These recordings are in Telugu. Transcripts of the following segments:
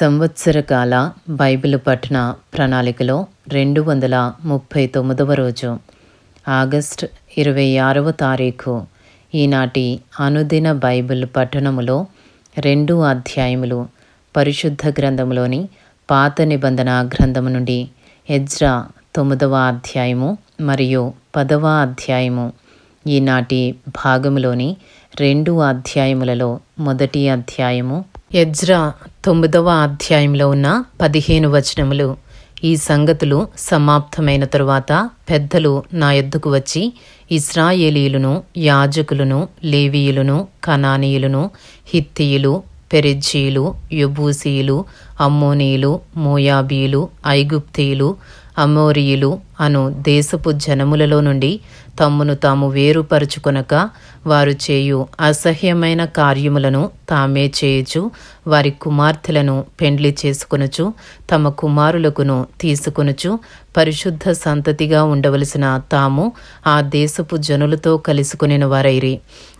సంవత్సరకాల బైబిల్ పఠన ప్రణాళికలో రెండు వందల ముప్పై తొమ్మిదవ రోజు ఆగస్ట్ ఇరవై ఆరవ తారీఖు. ఈనాటి అనుదిన బైబిల్ పఠనములో రెండు అధ్యాయములు పరిశుద్ధ గ్రంథములోని పాత నిబంధన గ్రంథము నుండి ఎజ్రా తొమ్మిదవ అధ్యాయము మరియు పదవ అధ్యాయము. ఈనాటి భాగములోని రెండు అధ్యాయములలో మొదటి అధ్యాయము ఎజ్రా తొమ్మిదవ అధ్యాయంలో ఉన్న పదిహేను వచనములు. ఈ సంగతులు సమాప్తమైన తరువాత పెద్దలు నా ఎద్దుకు వచ్చి ఇస్రాయేలీయులను యాజకులను లేవీయులను కనానీయులను హిత్తియులు పెరిజ్జీయులు యుబూసీయులు అమ్మోనీయులు మోయాబీయులు ఐగుప్తీయులు అమోరియులు అను దేశపు జనములలో నుండి తమ్మును తాము వేరుపరుచుకొనక వారు చేయు అసహ్యమైన కార్యములను తామే చేయుచు వారి కుమార్తెలను పెండ్లి చేసుకొనుచు తమ కుమారులకును తీసుకొనుచు పరిశుద్ధ సంతతిగా ఉండవలసిన తాము ఆ దేశపు జనులతో కలుసుకునిన వారైరి.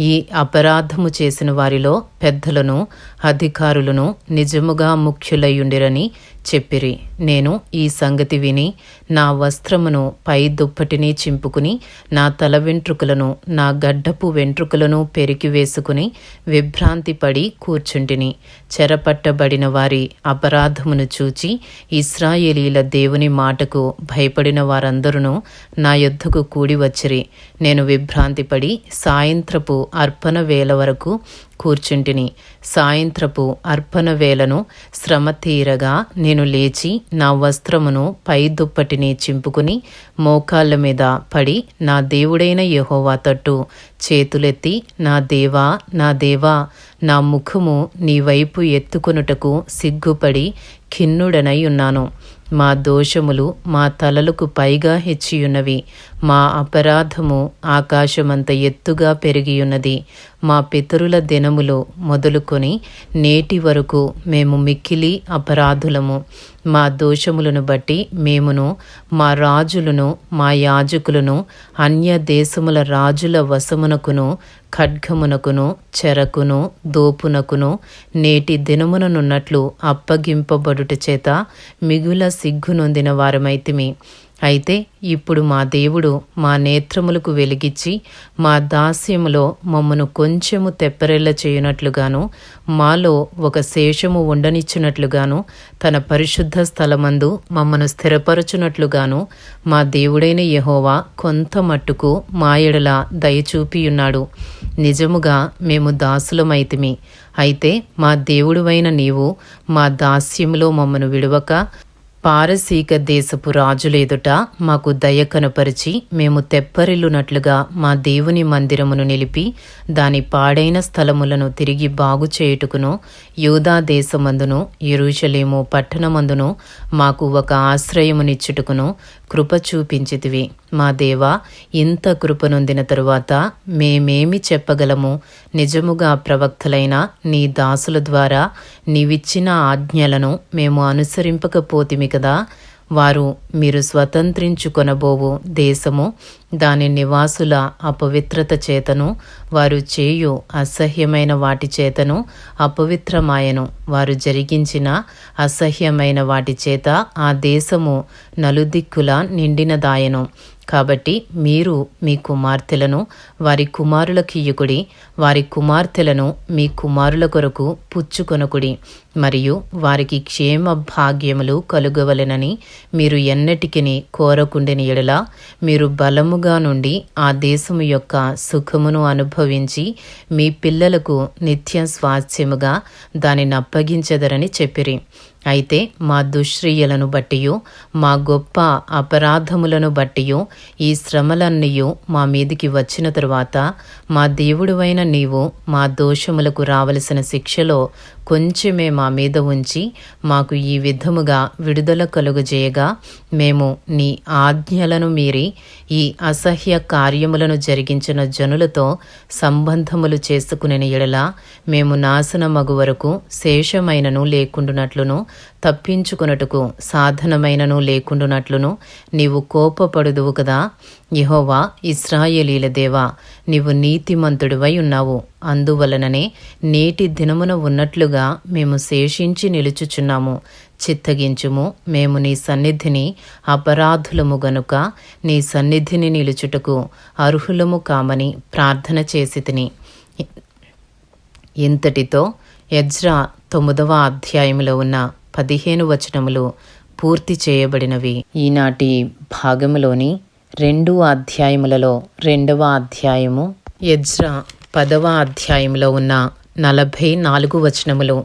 ఈ అపరాధము చేసిన వారిలో పెద్దలను అధికారులను నిజముగా ముఖ్యులయ్యుండిరని చెప్పిరి. నేను ఈ సంగతి విని నా వస్త్రమును పై దుప్పటిని చింపుకుని నా తల వెంట్రుకలను నా గడ్డపు వెంట్రుకలను పెరికివేసుకుని విభ్రాంతి పడి కూర్చుంటిని. చెరపట్టబడిన వారి అపరాధమును చూచి ఇస్రాయేలీల దేవుని మాటకు భయపడిన వారందరూ నా యుద్ధకు కూడి వచ్చిరి. నేను విభ్రాంతిపడి సాయంత్రపు అర్పణ వేల వరకు కూర్చుంటిని. సాయంత్రపు అర్పణ వేలను శ్రమ తీరగా నేను లేచి నా వస్త్రమును పై దుప్పటిని చింపుకుని మోకాళ్ళ మీద పడి నా దేవుడైన యహోవా తట్టు చేతులెత్తి నా దేవా నా దేవా నా ముఖము నీ వైపు ఎత్తుకొనుటకు సిగ్గుపడి ఖిన్నుడనై ఉన్నాను. మా దోషములు మా తలలకు పైగా హెచ్చియున్నవి. మా అపరాధము ఆకాశమంత ఎత్తుగా పెరిగియున్నది. మా పితరుల దినములు మొదలుకొని నేటి వరకు మేము మిక్కిలి అపరాధులము. మా దోషములను బట్టి మేమును మా రాజులను మా యాజకులను అన్య దేశముల రాజుల వశమునకును ఖడ్గమునకును చెరకును దోపునకును నేటి దినముననున్నట్లు అప్పగింపబడుట చేత మిగుల సిగ్గునొందిన వారమైతిమి. అయితే ఇప్పుడు మా దేవుడు మా నేత్రములకు వెలిగించి మా దాస్యములో మమ్మను కొంచెము తెప్పరెల్ల చేయునట్లుగాను మాలో ఒక శేషము ఉండనిచ్చినట్లుగాను తన పరిశుద్ధ స్థలమందు మమ్మను స్థిరపరచునట్లుగాను మా దేవుడైన యహోవా కొంత మట్టుకు మా దయచూపియున్నాడు. నిజముగా మేము దాసులమైతిమి. అయితే మా దేవుడువైన నీవు మా దాస్యములో మమ్మను విడువక పారసీక దేశపు రాజులేదుట మాకు దయ కనపరిచి మేము తెప్పరిల్లునట్లుగా మా దేవుని మందిరమును నిలిపి దాని పాడైన స్థలములను తిరిగి బాగు చేయుటకును యూదా దేశమందును ఎరుషలేము పట్టణమందును మాకు ఒక ఆశ్రయమునిచ్చుటకును కృప చూపించితివి. మా దేవా ఇంత కృపనొందిన తరువాత మేమేమి చెప్పగలము? నిజముగా ప్రవక్తలైన నీ దాసుల ద్వారా నీవిచ్చిన ఆజ్ఞలను మేము అనుసరింపకపోతిమి కదా. వారు మీరు స్వతంత్రించుకొనబోవు దేశము దాని నివాసుల అపవిత్రత చేతను వారు చేయు అసహ్యమైన వాటి చేతను అపవిత్రమాయను. వారు జరిగించిన అసహ్యమైన వాటి చేత ఆ దేశము నలుదిక్కుల నిండినదాయను. కాబట్టి మీరు మీ కుమార్తెలను వారి కుమారులకియ్యుకుడి వారి కుమార్తెలను మీ కుమారుల కొరకు పుచ్చుకొనకుడి మరియు వారికి క్షేమ భాగ్యములు కలుగవలెనని మీరు ఎన్నటికిని కోరకుండిని ఎడల మీరు బలము బలముగా నుండి ఆ దేశము యొక్క సుఖమును అనుభవించి మీ పిల్లలకు నిత్య స్వాస్థ్యముగా దానిని అప్పగించెదరని చెప్పిరి. అయితే మా దుశ్క్రియలను బట్టియు మా గొప్ప అపరాధములను బట్టియు ఈ శ్రమలన్నీయు మా మీదికి వచ్చిన తరువాత మా దేవుడువైన నీవు మా దోషములకు రావలసిన శిక్షలో కొంచెమే మా మీద ఉంచి మాకు ఈ విధముగా విడుదల కలుగజేయగా మేము నీ ఆజ్ఞలను మీరి ఈ అసహ్య కార్యములను జరిగించిన జనులతో సంబంధములు చేసుకునే ఎడల మేము నాశనమగు వరకు శేషమైనను లేకుండునట్లును తప్పించుకున్నట్టుకు సాధనమైనను లేకుండునట్లును నీవు కోపపడుదువు కదా. యహోవా ఇస్రాయేలీల దేవా నీవు నీతిమంతుడివై ఉన్నావు. అందువలననే నేటి దినమున ఉన్నట్లుగా మేము శేషించి నిలుచుచున్నాము. చిత్తగించుము మేము నీ సన్నిధిని అపరాధులము గనుక నీ సన్నిధిని నిలుచుటకు అర్హులము కామని ప్రార్థన చేసి తిని. ఇంతటితో యజ్రా తొమ్మిదవ అధ్యాయములో ఉన్న పదిహేను వచనములు పూర్తి చేయబడినవి. ఈనాటి భాగములోని రెండు అధ్యాయములలో రెండవ అధ్యాయము యజ్రా పదవ అధ్యాయంలో ఉన్న నలభై నాలుగు వచనములు.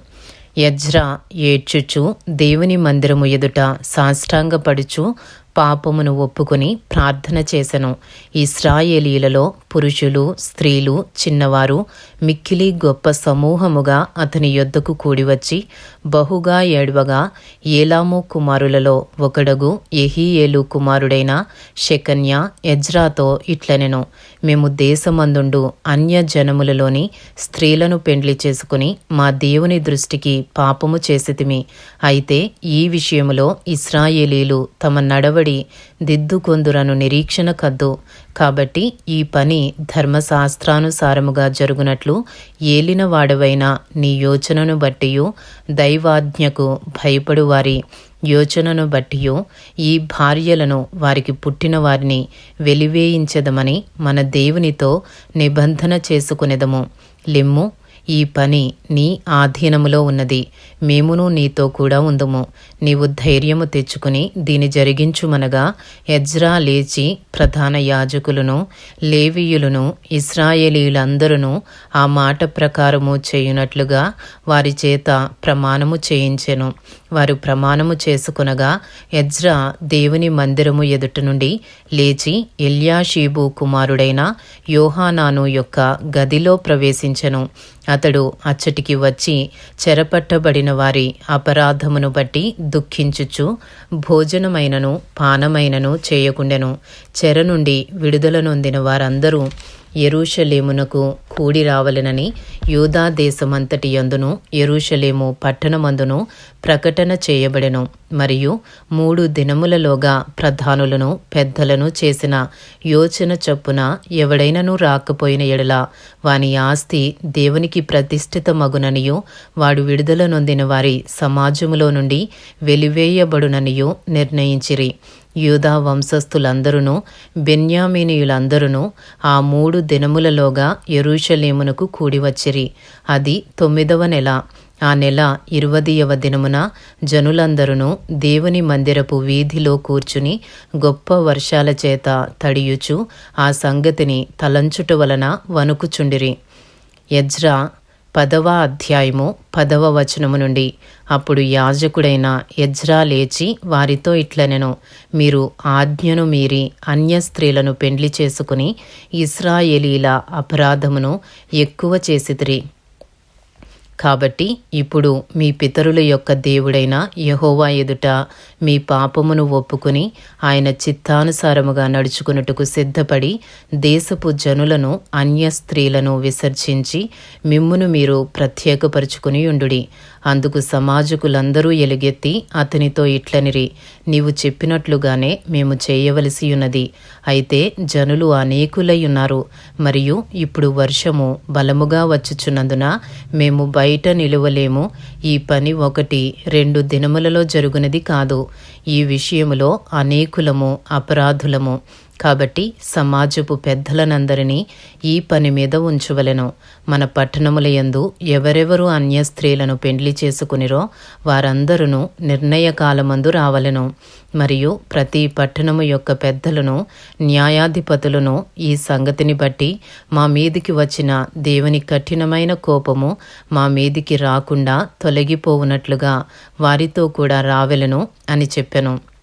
యజ్రా ఏడ్చుచు దేవుని మందిరము ఎదుట సాష్టాంగపడుచు పాపమును ఒప్పుకొని ప్రార్థన చేసెను. ఇస్రాయేలీలలో పురుషులు స్త్రీలు చిన్నవారు మిక్కిలి గొప్ప సమూహముగా అతని యొద్దకు కూడివచ్చి బహుగా ఏడవగా ఏలాము కుమారులలో ఒకడగు ఎహీయేలు కుమారుడైన శకన్య ఎజ్రాతో ఇట్లనెను. మేము దేశమందుండు అన్య జనములలోని స్త్రీలను పెండ్లి చేసుకుని మా దేవుని దృష్టికి పాపము చేసితిమి. అయితే ఈ విషయములో ఇస్రాయేలీలు తమ నడవడి దిద్దుకొందురను నిరీక్షణ కద్దు. కాబట్టి ఈ పని ధర్మశాస్త్రానుసారముగా జరుగునట్లు ఏలినవాడవైన నీ యోచనను బట్టియు దైవాజ్ఞకు భయపడు వారి యోచనను బట్టియో ఈ భార్యలను వారికి పుట్టిన వారిని వెలివేయించదమని మన దేవునితో నిబంధన చేసుకునేదము. లిమ్ము ఈ పని నీ ఆధీనములో ఉన్నది. మేమును నీతో కూడా ఉందుము. నీవు ధైర్యము తెచ్చుకుని దీని జరిగించుమనగా ఎజ్రా లేచి ప్రధాన యాజకులను లేవీయులను ఇస్రాయేలీలందరూ ఆ మాట ప్రకారము చేయునట్లుగా వారి చేత ప్రమాణము చేయించెను. వారు ప్రమాణము చేసుకునగా ఎజ్రా దేవుని మందిరము ఎదుట నుండి లేచి ఎల్యాషీబు కుమారుడైన యోహానాను యొక్క గదిలో ప్రవేశించెను. అతడు అచ్చటికి వచ్చి చెరపట్టబడిన వారి అపరాధమును బట్టి దుఃఖించుచు భోజనమైనను పానమైనను చేయకుండెను. చెర నుండి విడుదల నొందిన వారందరూ ఎరూషలేమునకు కూడి రావలెనని యూదా దేశమంతటి యందును ఎరూషలేము పట్టణమందును ప్రకటన చేయబడెను. మరియు మూడు దినములలోగా ప్రధానులను పెద్దలను చేసిన యోచన చొప్పున ఎవడైనను రాకపోయిన ఎడల వాని ఆస్తి దేవునికి ప్రతిష్ఠితమగుననియు వాడు విడుదల నొందిన వారి సమాజములో నుండి వెలివేయబడుననియు నిర్ణయించిరి. యూదా వంశస్థులందరును బెన్యామీనీయులందరూ ఆ మూడు దినములలోగా ఎరూషలేమునకు కూడివచ్చిరి. అది తొమ్మిదవ నెల. ఆ నెల ఇరవదియవ దినమున జనులందరూ దేవుని మందిరపు వీధిలో కూర్చుని గొప్ప వర్షాల చేత తడియుచు ఆ సంగతిని తలంచుట వలన వణుకుచుండిరి. యజ్రా పదవ అధ్యాయము పదవ వచనము నుండి. అప్పుడు యాజకుడైన యజ్రా లేచి వారితో ఇట్లనెను మీరు ఆజ్ఞను మీరి అన్య స్త్రీలను పెండ్లి చేసుకుని ఇస్రాయేలీల అపరాధమును ఎక్కువ చేసితిరి. కాబట్టి ఇప్పుడు మీ పితరుల యొక్క దేవుడైన యహోవా ఎదుట మీ పాపమును ఒప్పుకుని ఆయన చిత్తానుసారముగా నడుచుకున్నట్టుకు సిద్ధపడి దేశపు జనులను అన్య స్త్రీలను విసర్జించి మిమ్మును మీరు ప్రత్యేకపరుచుకుని ఉండుడి. అందుకు సమాజకులందరూ ఎలుగెత్తి అతనితో ఇట్లనిరి నీవు చెప్పినట్లుగానే మేము చేయవలసి ఉన్నది అయితే జనులు అనేకులై ఉన్నారు మరియు ఇప్పుడు వర్షము బలముగా వచ్చుచున్నందున మేము బయట నిలువలేము. ఈ పని ఒకటి రెండు దినములలో జరుగునది కాదు. ఈ విషయములో అనేకులము అపరాధులము కాబట్టి సమాజపు పెద్దలనందరినీ ఈ పని మీద ఉంచవలెను. మన పట్టణముల యందు ఎవరెవరు అన్య స్త్రీలను పెండ్లి చేసుకునిరో వారందరూ నిర్ణయ కాలమందు రావలెను. మరియు ప్రతి పట్టణము యొక్క పెద్దలను న్యాయాధిపతులను ఈ సంగతిని బట్టి మా మీదికి వచ్చిన దేవుని కఠినమైన కోపము మా మీదికి రాకుండా తొలగిపోవునట్లుగా వారితో కూడా రావెలను అని చెప్పెను.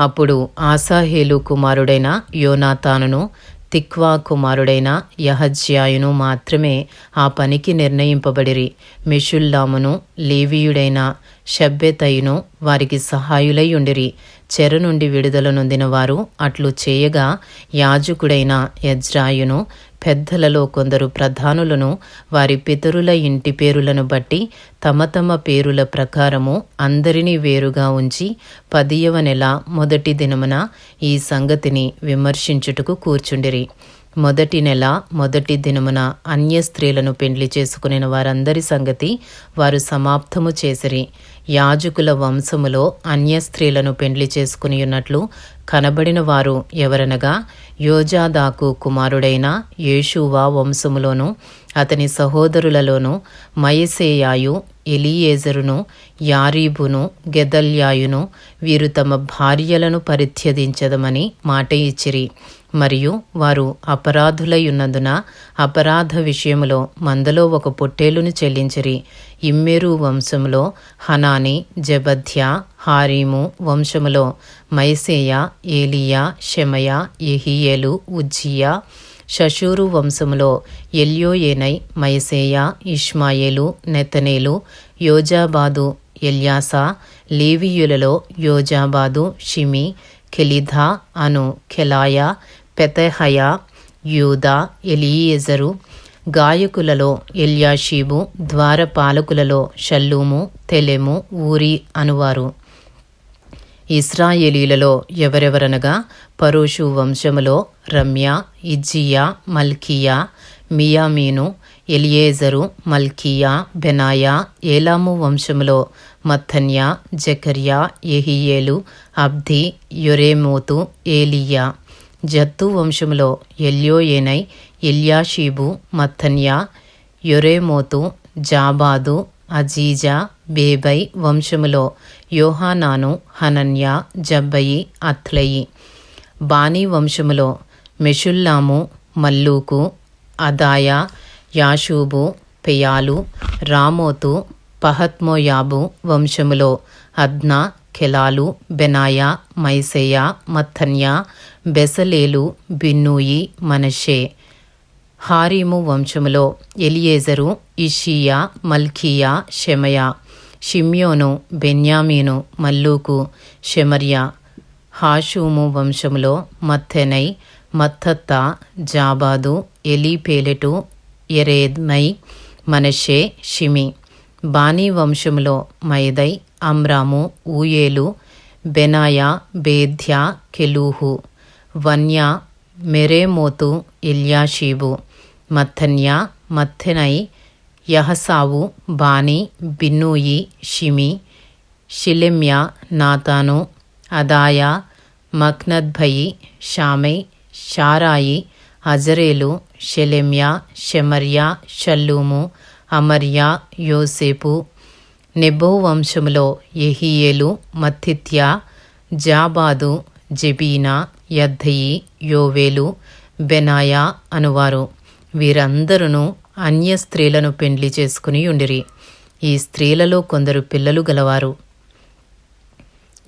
అప్పుడు ఆసాహేలు కుమారుడైన యోనాతానును తిక్వా కుమారుడైన యహజ్యాయును మాత్రమే ఆ పనికి నిర్ణయింపబడిరి. మిషుల్లామును లేవీయుడైన షబ్బెతయును వారికి సహాయులై ఉండిరి. చెర నుండి విడుదల నొందిన వారు అట్లు చేయగా యాజకుడైన యజ్రాయును పెద్దలలో కొందరు ప్రధానులను వారి పితరుల ఇంటి పేరులను బట్టి తమ తమ పేరుల ప్రకారము అందరినీ వేరుగా ఉంచి పదియవ నెల మొదటి దినమున ఈ సంగతిని విమర్శించుటకు కూర్చుండిరి. మొదటి నెల మొదటి దినమున అన్య స్త్రీలను పెండ్లి చేసుకునే వారందరి సంగతి వారు సమాప్తము చేసిరి. యాజకుల వంశములో అన్య స్త్రీలను పెండ్లి చేసుకుని ఉన్నట్లు కనబడిన వారు ఎవరనగా యోజాదాకు కుమారుడైన యేషువా వంశములోను అతని సహోదరులలోను మయసేయాయు ఎలియేజరును యారీబును గెదల్యాయును వీరు తమ భార్యలను పరిత్యదించదమని మాట ఇచ్చిరి. మరియు వారు అపరాధులై ఉన్నందున అపరాధ విషయములో మందలో ఒక పొట్టేలును చెల్లించిరి. ఇమ్మెరు వంశములో హనాని జబధ్య హారీము వంశములో మైసేయ ఏలియా షెమయ ఎహియేలు ఉజ్జియా షషూరు వంశములో ఎల్యోయేనై మైసేయ ఇష్మాయేలు నెతనేలు యోజాబాదు ఎల్యాసా లేవీయులలో యోజాబాదు షిమి కెలిధా అను కెలాయ పెతహయ యూదా ఎలియేజరు గాయకులలో ఎల్యాషీబు ద్వారపాలకులలో షల్లూము తెలెము ఊరి అనువారు. ఇస్రాయేలీలలో ఎవరెవరనగా పరోషు వంశములో రమ్య ఇజ్జియా మల్కియా మియామీను ఎలియేజరు మల్కియా బెనాయా ఏలాము వంశములో మత్తన్య జకర్యా ఎహియేలు అబ్ది యొరేమోతు ఏలియా. జత్తు వంశములో ఎల్యోయేనై ఎల్యాషీబు మత్తన్యా యొరేమోతు జాబాదు అజీజా బేబై వంశములో యోహానాను హనన్య జబ్బయి అత్లయి. బానీ వంశములో మెషుల్లాము మల్లూకు అదాయా యాషూబు పెయాలు రామోతు పహత్మోయాబు వంశములో అద్నా కెలాలు బెనాయా మైసేయ మత్తన్య బెసలేలు బిన్నూయి మనషే. హారీము వంశములో ఎలియేజరు ఇషియా మల్కియా షెమయ. షిమ్యోను బెన్యామీను మల్లూకు షెమర్య. హాషూము వంశములో మత్తెనై మత్తత్త జాబాదు ఎలీపేలెటు ఎరేద్మై మనషే షిమి. బానీ వంశములో మైదై అమ్రాము ఊయేలు బెనాయా బేధ్య కెలూహు వన్య మెరేమోతు ఇల్యాషీబు మత్తన్య మత్తెనై యహసావు బాని బిన్నూయి షిమి షిలెమ్య నాతాను అదాయ మక్నద్భయి షామై షారాయి అజరేలు షెలెమ్య షెమర్య షల్లూము అమర్య యోసేపు నెబో వంశములో ఎహియేలు మత్తిత్య జాబాదు జెబీనా యద్దయి యోవేలు బెనాయా అనువారు. వీరందరూ అన్య స్త్రీలను పెండ్లి చేసుకుని ఉండిరి ఈ స్త్రీలలో కొందరు పిల్లలు గలవారు.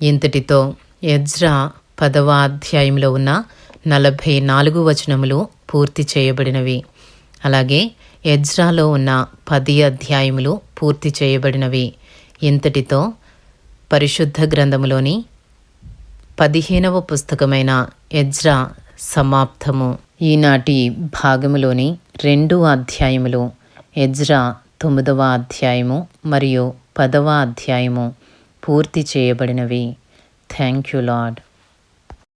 ఇంతటితో ఎజ్రా పదవ అధ్యాయంలో ఉన్న నలభై నాలుగు వచనములు పూర్తి చేయబడినవి. అలాగే ఎజ్రాలో ఉన్న పది అధ్యాయములు పూర్తి చేయబడినవి. ఇంతటితో పరిశుద్ధ గ్రంథములోని పదిహేనవ పుస్తకమైన ఎజ్రా సమాప్తము. ఈనాటి భాగములోని రెండు అధ్యాయములు ఎజ్రా తొమ్మిదవ అధ్యాయము మరియు పదవ అధ్యాయము పూర్తి చేయబడినవి. Thank you lord